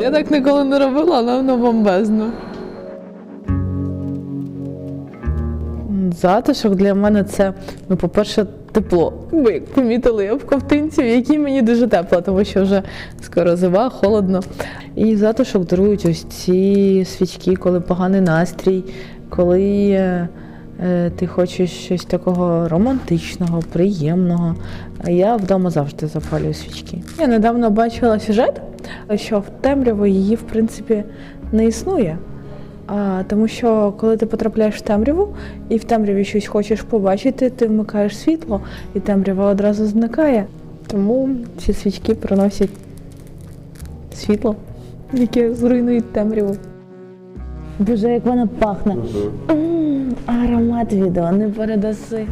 Я так ніколи не робила, але воно бомбезно. Затишок для мене це, ну, по-перше, тепло. Ви як помітили, я в ковтинці, в якій мені дуже тепло, тому що вже скоро зима, холодно. І затишок дарують ось ці свічки, коли поганий настрій, коли е, е, ти хочеш щось такого романтичного, приємного. Я вдома завжди запалюю свічки. Я недавно бачила сюжет, що в темряву її, в принципі, не існує. А, тому що коли ти потрапляєш в темряву і в темряві щось хочеш побачити, ти вмикаєш світло, і темрява одразу зникає. Тому ці свічки приносять світло, яке зруйнує темряву. Боже, як вона пахне. М, Аромат відео не передаси.